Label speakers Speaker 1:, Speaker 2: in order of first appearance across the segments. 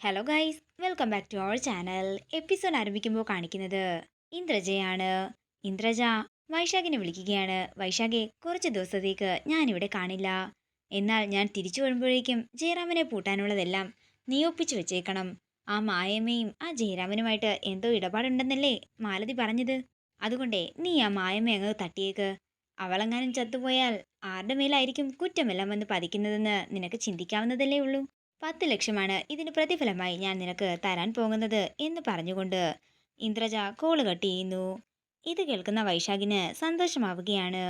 Speaker 1: Hello guys welcome back to our channel episode ആരംഭിക്കുമ്പോൾ കാണിക്കുന്നത് ഇന്ദ്രജയാണ്. ഇന്ദ്രജ വൈശാഖിനെ വിളിക്കുകയാണ്. വൈശാഖെ കുറച്ച് ദിവസത്തേക്ക് ഞാനിവിടെ കാണില്ല. എന്നാൽ ഞാൻ തിരിച്ചു വരുമ്പോഴേക്കും ജയറാമനെ പൂട്ടാനുള്ളതെല്ലാം നീ വെച്ചേക്കണം. ആ മായമ്മയും ആ ജയറാമനുമായിട്ട് എന്തോ ഇടപാടുണ്ടെന്നല്ലേ മാലതി പറഞ്ഞത്? അതുകൊണ്ടേ നീ ആ മായമ്മ അങ്ങ് തട്ടിയേക്ക്. അവളെങ്ങാനും ചത്തുപോയാൽ ആരുടെ മേലായിരിക്കും കുറ്റമെല്ലാം വന്ന് പതിക്കുന്നതെന്ന് നിനക്ക് ചിന്തിക്കാവുന്നതല്ലേ ഉള്ളൂ? പത്ത് ലക്ഷമാണ്. ഇതിന് പ്രതിഫലമായി ഞാൻ നിനക്ക് തരാൻ പോകുന്നത് എന്ന് പറഞ്ഞുകൊണ്ട് ഇന്ദ്രജ കോൾ കട്ട് ചെയ്യുന്നു ഇത് കേൾക്കുന്ന വൈശാഖിന് സന്തോഷമാവുകയാണ്.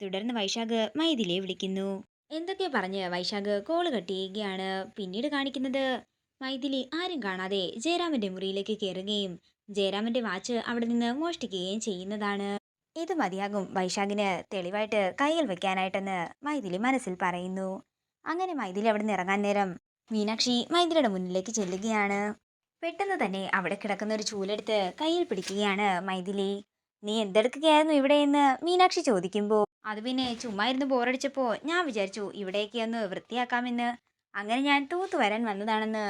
Speaker 1: തുടർന്ന് വൈശാഖ് മൈഥിലിയെ വിളിക്കുന്നു. എന്തൊക്കെ പറഞ്ഞ് വൈശാഖ് കോൾ കട്ട് ചെയ്യുകയാണ് പിന്നീട് കാണിക്കുന്നത് മൈഥിലി ആരും കാണാതെ ജയരാമന്റെ മുറിയിലേക്ക് കയറുകയും ജയരാമന്റെ വാച്ച് അവിടെ നിന്ന് മോഷ്ടിക്കുകയും ചെയ്യുന്നതാണ്. ഇത് മതിയാകും. വൈശാഖിന് തെളിവായിട്ട് കയ്യിൽ വെക്കാനായിട്ടെന്ന് മൈഥിലി മനസ്സിൽ പറയുന്നു. അങ്ങനെ മൈഥിലി അവിടെ നിന്ന് ഇറങ്ങാൻ നേരം മീനാക്ഷി മൈഥിലിയുടെ മുന്നിലേക്ക് ചെല്ലുകയാണ്. പെട്ടെന്ന് തന്നെ അവിടെ കിടക്കുന്ന ഒരു ചൂലെടുത്ത് കയ്യിൽ പിടിക്കുകയാണ് മൈഥിലി. നീ എന്തെടുക്കുകയായിരുന്നു ഇവിടെ എന്ന്? മീനാക്ഷി ചോദിക്കുമ്പോൾ അത് പിന്നെ ചുമ്മാ ഇരുന്ന് ബോറടിച്ചപ്പോൾ ഞാൻ വിചാരിച്ചു ഇവിടേക്ക് ഒന്ന് വൃത്തിയാക്കാമെന്ന്. അങ്ങനെ ഞാൻ തൂത്ത് വരാൻ വന്നതാണെന്ന്.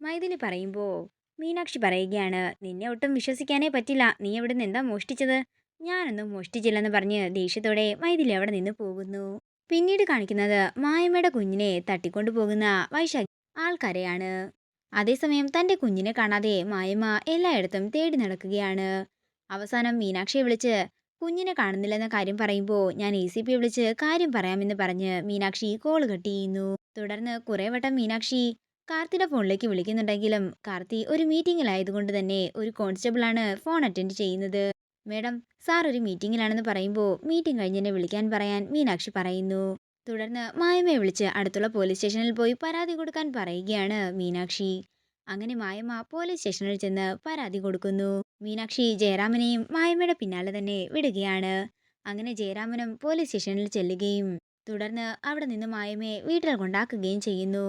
Speaker 1: മൈഥിലി പറയുമ്പോൾ മീനാക്ഷി പറയുകയാണ് നിന്നെ ഒട്ടും വിശ്വസിക്കാനേ പറ്റില്ല. നീ എവിടെ നിന്ന് എന്താ മോഷ്ടിച്ചത്? ഞാനൊന്നും മോഷ്ടിച്ചില്ലെന്ന് പറഞ്ഞ് ദേഷ്യത്തോടെ മൈഥിലി അവിടെ നിന്ന് പോകുന്നു. പിന്നീട് കാണിക്കുന്നത് മായമ്മയുടെ കുഞ്ഞിനെ തട്ടിക്കൊണ്ടു പോകുന്ന വൈശാഖി ആൾക്കാരെയാണ്. അതേസമയം തന്റെ കുഞ്ഞിനെ കാണാതെ മായമ്മ എല്ലായിടത്തും തേടി നടക്കുകയാണ്. അവസാനം മീനാക്ഷിയെ വിളിച്ച് കുഞ്ഞിനെ കാണുന്നില്ലെന്ന കാര്യം പറയുമ്പോൾ ഞാൻ എ സി പി വിളിച്ച് കാര്യം പറയാമെന്ന് പറഞ്ഞ് മീനാക്ഷി കോൾ കട്ട് ചെയ്യുന്നു. തുടർന്ന് കുറേ വട്ടം മീനാക്ഷി കാർത്തിയുടെ ഫോണിലേക്ക് വിളിക്കുന്നുണ്ടെങ്കിലും കാർത്തി ഒരു മീറ്റിംഗിലായതുകൊണ്ട് തന്നെ ഒരു കോൺസ്റ്റബിളാണ് ഫോൺ അറ്റൻഡ് ചെയ്യുന്നത്. മേഡം സാർ ഒരു മീറ്റിങ്ങിലാണെന്ന് പറയുമ്പോൾ മീറ്റിംഗ് കഴിഞ്ഞ് എന്നെ വിളിക്കാൻ പറയാൻ മീനാക്ഷി പറയുന്നു. തുടർന്ന് മായമ്മയെ വിളിച്ച് അടുത്തുള്ള പോലീസ് സ്റ്റേഷനിൽ പോയി പരാതി കൊടുക്കാൻ പറയുകയാണ് മീനാക്ഷി. അങ്ങനെ മായമ്മ പോലീസ് സ്റ്റേഷനിൽ ചെന്ന് പരാതി കൊടുക്കുന്നു. മീനാക്ഷി ജയറാമനെയും മായമ്മയുടെ പിന്നാലെ തന്നെ വിടുകയാണ്. അങ്ങനെ ജയറാമനും പോലീസ് സ്റ്റേഷനിൽ ചെല്ലുകയും തുടർന്ന് അവിടെ നിന്ന് മായമ്മയെ വീട്ടിൽ കൊണ്ടാക്കുകയും ചെയ്യുന്നു.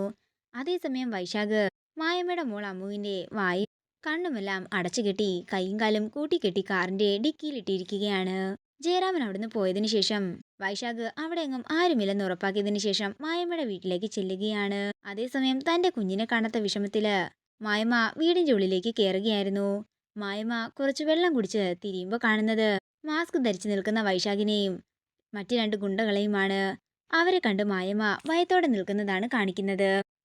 Speaker 1: അതേസമയം വൈശാഖ് മായമ്മയുടെ മോൾ അമ്മുവിന്റെ വായി കണ്ണുമെല്ലാം അടച്ചു കെട്ടി കൈയും കാലും കൂട്ടിക്കെട്ടി കാറിന്റെ ഡിക്കിയിലിട്ടിരിക്കുകയാണ്. ജയറാമൻ അവിടുന്ന് പോയതിനു ശേഷം വൈശാഖ് അവിടെ എങ്ങും ആരുമില്ലെന്ന് ഉറപ്പാക്കിയതിനു ശേഷം മായമ്മയുടെ വീട്ടിലേക്ക് ചെല്ലുകയാണ്. അതേസമയം തന്റെ കുഞ്ഞിനെ കാണാത്ത വിഷമത്തിൽ മായമ്മ വീടിന്റെ ഉള്ളിലേക്ക് കയറുകയായിരുന്നു മായമ്മ കുറച്ച് വെള്ളം കുടിച്ച് തിരിയുമ്പോൾ കാണുന്നത് മാസ്ക് ധരിച്ചു നിൽക്കുന്ന വൈശാഖിനെയും മറ്റു രണ്ട് ഗുണ്ടകളെയുമാണ്. അവരെ കണ്ട് മായമ്മ ഭയത്തോടെ നിൽക്കുന്നതാണ് കാണിക്കുന്നത്.